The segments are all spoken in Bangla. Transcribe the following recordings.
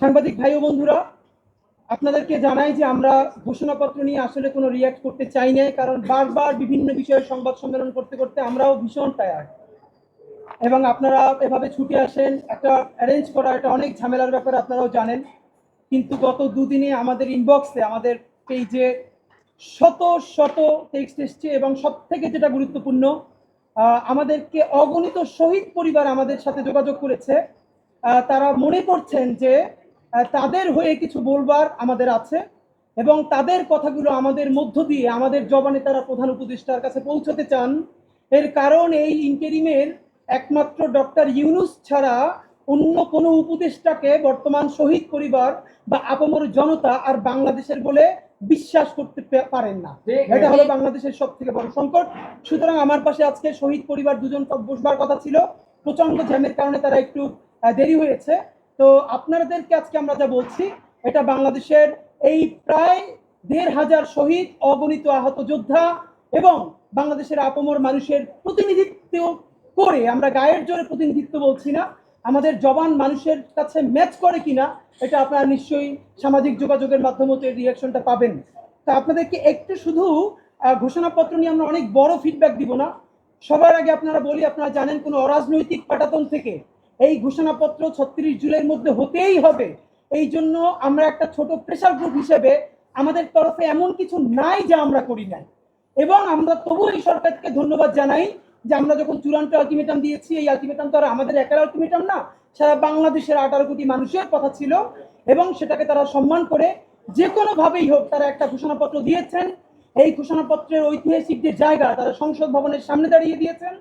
সাংবাদিক ভাই ও বন্ধুরা, আপনাদেরকে জানাই যে আমরা ঘোষণাপত্র নিয়ে আসলে কোনো রিয়াক্ট করতে চাই না কারণ বারবার বিভিন্ন বিষয়ে সংবাদ সম্মেলন করতে করতে আমরাও ভীষণ টায়ার্ড এবং আপনারা এভাবে ছুটে আসেন, একটা অ্যারেঞ্জ করা একটা অনেক ঝামেলার ব্যাপারে, আপনারাও জানেন। কিন্তু গত দুদিনে আমাদের ইনবক্সে আমাদের পেজে শত শত টেক্সট এসছে এবং সব থেকে যেটা গুরুত্বপূর্ণ আমাদেরকে অগণিত শহীদ পরিবার আমাদের সাথে যোগাযোগ করেছে। তারা মনে করছেন যে তাদের হয়ে কিছু বলবার আমাদের আছে এবং তাদের কথাগুলো আমাদের মধ্য দিয়ে আমাদের জবানে তারা প্রধান উপদেষ্টার কাছে পৌঁছতে চান। এর কারণ এই ইন্টেরিমের একমাত্র ডক্টর ইউনুস ছাড়া অন্য কোনো উপদেষ্টাকে বর্তমান শহীদ পরিবার বা আপামর জনতা আর বাংলাদেশের বলে বিশ্বাস করতে পারেন না। এটা হলো বাংলাদেশের সব থেকে বড় সংকট। সুতরাং আমার পাশে আজকে শহীদ পরিবার দুজন বসবার কথা ছিল। প্রচণ্ড জ্যামের কারণে তারা একটু দেরি হয়েছে। তো আপনাদেরকে আজকে আমরা যা বলছি, এটা বাংলাদেশের এই প্রায় দেড় হাজার শহীদ, অগণিত আহত যোদ্ধা এবং বাংলাদেশের আপমর মানুষের প্রতিনিধিত্ব করে, আমরা গায়ের জোরে প্রতিনিধিত্ব বলছি না, আমাদের জবান মানুষের কাছে ম্যাচ করে কিনা, এটা আপনারা নিশ্চয়ই সামাজিক যোগাযোগের মাধ্যমে তো রিয়াকশনটা পাবেন। তা আপনাদেরকে একটু শুধু ঘোষণাপত্র নিয়ে আমরা অনেক বড় ফিডব্যাক দিব না। সবার আগে আপনারা বলি, আপনারা জানেন কোনো অরাজনৈতিক পাটাতন থেকে এই ঘোষণাপত্র ছত্রিশ জুলাইয়ের মধ্যে হতেই হবে। এই জন্য আমরা একটা ছোট প্রেশার গ্রুপ হিসেবে আমাদের তরফে এমন কিছু নাই যা আমরা করি নাই। এবং আমরা তবু এই সরকারকে ধন্যবাদ জানাই যে আমরা যখন চূড়ান্ত আলটিমেটাম দিয়েছি, এই আলটিমেটাম তো আর আমাদের একার আলটিমেটাম না, সারা বাংলাদেশের আঠারো কোটি মানুষের কথা ছিল এবং সেটাকে তারা সম্মান করে যে কোনোভাবেই হোক তারা একটা ঘোষণাপত্র দিয়েছেন। এই ঘোষণাপত্রের ঐতিহাসিক যে জায়গা, তারা সংসদ ভবনের সামনে দাঁড়িয়ে দিয়েছেন।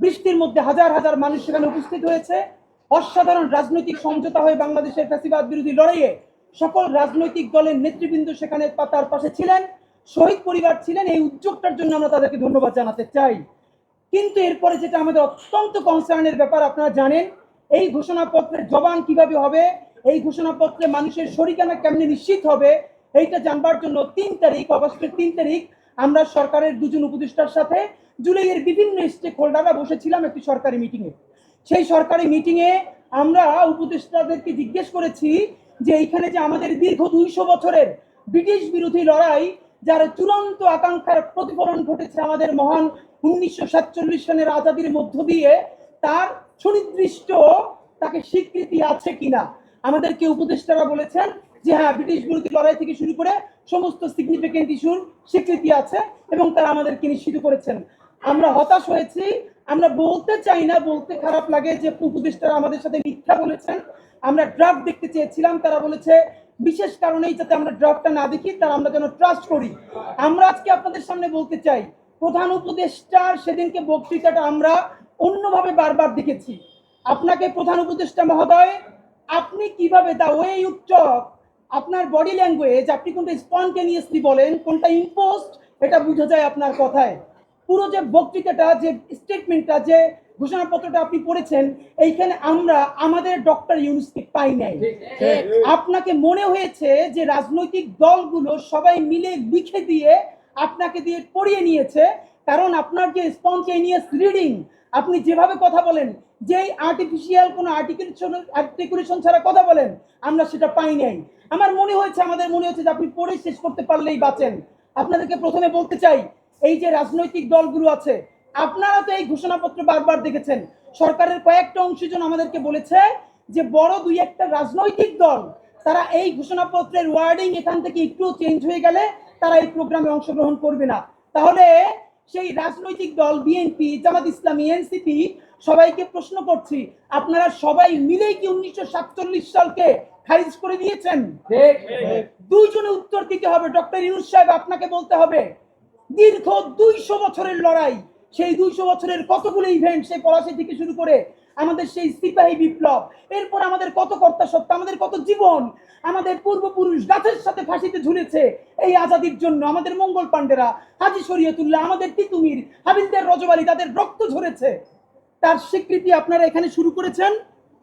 বৃষ্টির মধ্যে হাজার হাজার মানুষ সেখানে উপস্থিত হয়েছে। অসাধারণ রাজনৈতিক সমঝোতা হয়ে বাংলাদেশের ফ্যাসিবাদ বিরোধী লড়াইয়ে সকল রাজনৈতিক দলের নেতৃবৃন্দ সেখানে পা- তার পাশে ছিলেন, শহীদ পরিবার ছিলেন, এই উদ্যোগটার জন্য আমরা তাদেরকে ধন্যবাদ জানাতে চাই। কিন্তু এরপরে যেটা আমাদের অত্যন্ত কনসার্নের ব্যাপার, আপনারা জানেন, এই ঘোষণাপত্রের জবান কীভাবে হবে, এই ঘোষণাপত্রে মানুষের শরিকানা কেমনি নিশ্চিত হবে, এইটা জানবার জন্য তিন তারিখ, অগস্টের তিন তারিখ, আমরা সরকারের দুজন উপদেষ্টার সাথে জুলাইয়ের বিভিন্ন স্টেক হোল্ডাররা বসেছিলাম একটি সরকারি মিটিংয়ে সেই সরকারি মিটিংয়ে আমরা উপদেষ্টাদেরকে জিজ্ঞেস করেছি যে এইখানে যে আমাদের দীর্ঘ দুইশো বছরের ব্রিটিশ বিরোধী লড়াই, যার চূড়ান্ত আকাঙ্ক্ষার প্রতিফলন ঘটেছে আমাদের মহান উনিশশো সাতচল্লিশ সনের আজাদির মধ্য দিয়ে, তার সুনির্দিষ্ট তাকে স্বীকৃতি আছে কিনা? আমাদেরকে উপদেষ্টারা বলেছেন যে হ্যাঁ ব্রিটিশ বিরোধী লড়াই থেকে শুরু করে সমস্ত সিগনিফিকেন্ট ইস্যুর স্বীকৃতি আছে এবং তারা আমাদেরকে নিশ্চিত করেছেন। আমরা হতাশ হয়েছি আমরা বলতে চাই না, বলতে খারাপ লাগে যে উপদেষ্টারা আমাদের সাথে মিথ্যা বলেছেন। আমরা ড্রাফট দেখতে চেয়েছিলাম, তারা বলেছে বিশেষ কারণেই যাতে আমরা ড্রাফটটা না দেখি, তারা আমরা যেন ট্রাস্ট করি। আমরা আজকে আপনাদের সামনে বলতে চাই, প্রধান উপদেষ্টার সেদিনকে বক্তৃতাটা আমরা অন্যভাবে বারবার দেখেছি। আপনাকে প্রধান উপদেষ্টা মহোদয়, আপনি কীভাবে দা ওয়ে ইউ টক আপনার বডি ল্যাঙ্গুয়েজ আপনি কোনটা স্পন্টেনিয়াসলি বলেন, কোনটা ইম্পোস্ট এটা বোঝা যায় আপনার কথায়। পুরো যে বক্তৃতাটা যে স্টেটমেন্টটা যে ঘোষণাপত্রটা আপনি পড়েছেন এইখানে আমরা আমাদের ডক্টর ইউনুসকে পাই নাই। আপনাকে মনে হয়েছে যে রাজনৈতিক দলগুলো সবাই মিলে লিখে দিয়ে আপনাকে দিয়ে পড়িয়ে নিয়েছে? কারণ আপনার যে স্পন্টেনিয়াস রিডিং আপনি যেভাবে কথা বলেন যেই আর্টিফিশিয়াল কোনো আর্টিকুলেশন আর্টিকুলেশন ছাড়া কথা বলেন আমরা সেটা পাই নাই। আমার মনে হয়েছে আমাদের মনে হচ্ছে যে আপনি পড়ে শেষ করতে পারলেই বাঁচেন। আপনাদেরকে প্রথমে বলতে চাই এই যে রাজনৈতিক দলগুলো আছে আপনারা তো এই ঘোষণাপত্র বারবার দেখেছেন। সরকারের কয়েকটা অংশীজন আমাদেরকে বলেছে যে বড় দুই একটা রাজনৈতিক দল তারা এই ঘোষণাপত্রের ওয়ার্ডিং এখান থেকে একটু চেঞ্জ হয়ে গেলে তারা এই প্রোগ্রামে অংশগ্রহণ করবে না। তাহলে সেই রাজনৈতিক দল বিএনপি জামাত ইসলামী এনসিপি সবাইকে প্রশ্ন করছি আপনারা সবাই মিলেই কি উনিশশো সাতচল্লিশ সালকে খারিজ করে দিয়েছেন? দুইজনে উত্তর দিতে হবে। ডক্টর ইউনুস সাহেব আপনাকে বলতে হবে। দীর্ঘ দুইশো বছরের লড়াই। সেই দুইশো বছরের কতগুলো ইভেন্ট সেই পলাশি থেকে শুরু করে আমাদের সেই সিপাহী বিপ্লব, এরপর আমাদের কত কর্তা সত্তা, আমাদের কত জীবন, আমাদের পূর্বপুরুষ গাছের সাথে ফাঁসিতে ঝুলেছে এই আজাদির জন্য আমাদের মঙ্গল পাণ্ডেরা, হাজি শরীয়তুল্লাহ, আমাদের তিতুমির, হাবিলদের রজবালি তাদের রক্ত ঝরেছে। তার স্বীকৃতি আপনারা এখানে শুরু করেছেন।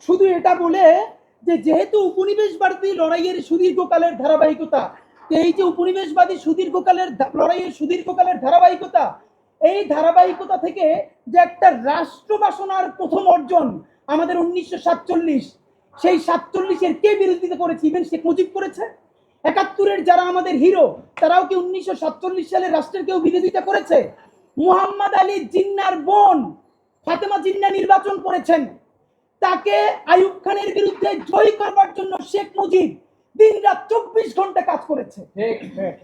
শুধু এটা বলে যে যেহেতু উপনিবেশবাদী লড়াইয়ের সুদীর্ঘকালের ধারাবাহিকতা এই যে উপনিবেশবাদী সুদীর্ঘকালের লড়াইয়ের সুদীর্ঘকালের ধারাবাহিকতা, এই ধারাবাহিকতা থেকে যে একটা রাষ্ট্র বাসনার প্রথম অর্জন আমাদের উনিশশো সাতচল্লিশ, সেই সাতচল্লিশের কে বিরোধিতা করেছে? ইভেন শেখ মুজিব করেছে। একাত্তরের যারা আমাদের হিরো, তারাও কি উনিশশো সাতচল্লিশ সালে রাষ্ট্রের কেউ বিরোধিতা করেছে? মুহাম্মদ আলী জিন্নার বোন ফাতেমা জিন্না নির্বাচন করেছেন। তাকে আয়ুব খানের বিরুদ্ধে জয়ী করবার জন্য শেখ মুজিব দিন রাত চব্বিশ ঘণ্টা কাজ করেছে।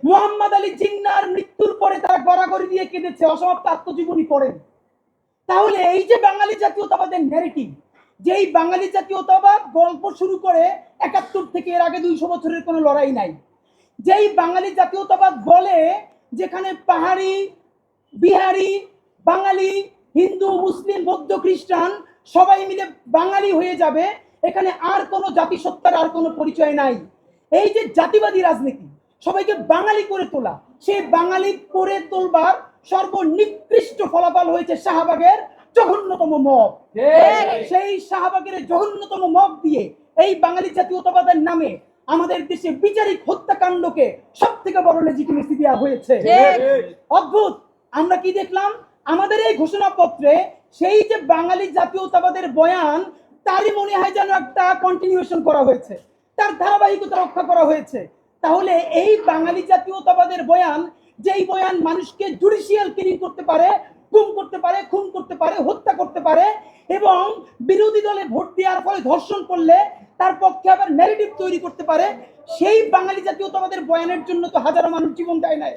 মোহাম্মদ আলী জিন্নার মৃত্যুর পরে তারা গড়াগড়ি দিয়ে কেঁদেছে অসমাপ্ত আত্মজীবনী পড়েন। তাহলে এই যে বাঙালি জাতীয়তাবাদের ন্যারেটিভ যেই বাঙালি জাতীয়তাবাদ গল্প শুরু করে একাত্তর থেকে এর আগে দুইশো বছরের কোনো লড়াই নাই। যেই বাঙালি জাতীয়তাবাদ বলে যেখানে পাহাড়ি বিহারি বাঙালি হিন্দু মুসলিম বৌদ্ধ খ্রিস্টান সবাই মিলে বাঙালি হয়ে যাবে এখানে আর কোনো জাতিসত্তার আর কোনো পরিচয় নাই। এই যে জাতিবাদী রাজনীতি সবাইকে বাঙালি করে তোলা সেই বাঙালি করে তোলবার সর্বনিকৃষ্ট ফলাফল হয়েছে শাহবাগের জঘন্যতম মব সেই শাহবাগের জঘন্যতম মব দিয়ে এই বাঙালি জাতীয়তাবাদের নামে আমাদের দেশে বিচারিক হত্যাকাণ্ডকে সব থেকে বড় লেজিটিমেসি দেওয়া হয়েছে। অদ্ভুত! আমরা কি দেখলাম? আমাদের এই ঘোষণাপত্রে সেই যে বাঙালি জাতীয়তাবাদের বয়ান তারই মনে হয় যেন একটা কন্টিনিউশন করা হয়েছে। তার ধারাবাহিকতা রক্ষা করা হয়েছে। তাহলে এই বাঙালি জাতীয়তাবাদের বয়ান, যেই বয়ান মানুষকে জুডিশিয়াল কিলিং করতে পারে, গুম করতে পারে, খুন করতে পারে, হত্যা করতে পারে, এবং বিরোধী দলে ভোট দেওয়ার ফলে ধর্ষণ করলে তার পক্ষে আবার ন্যারেটিভ তৈরি করতে পারে, সেই বাঙালি জাতীয়তাবাদের বয়ানের জন্য তো হাজারো মানুষ জীবন দেয় নাই।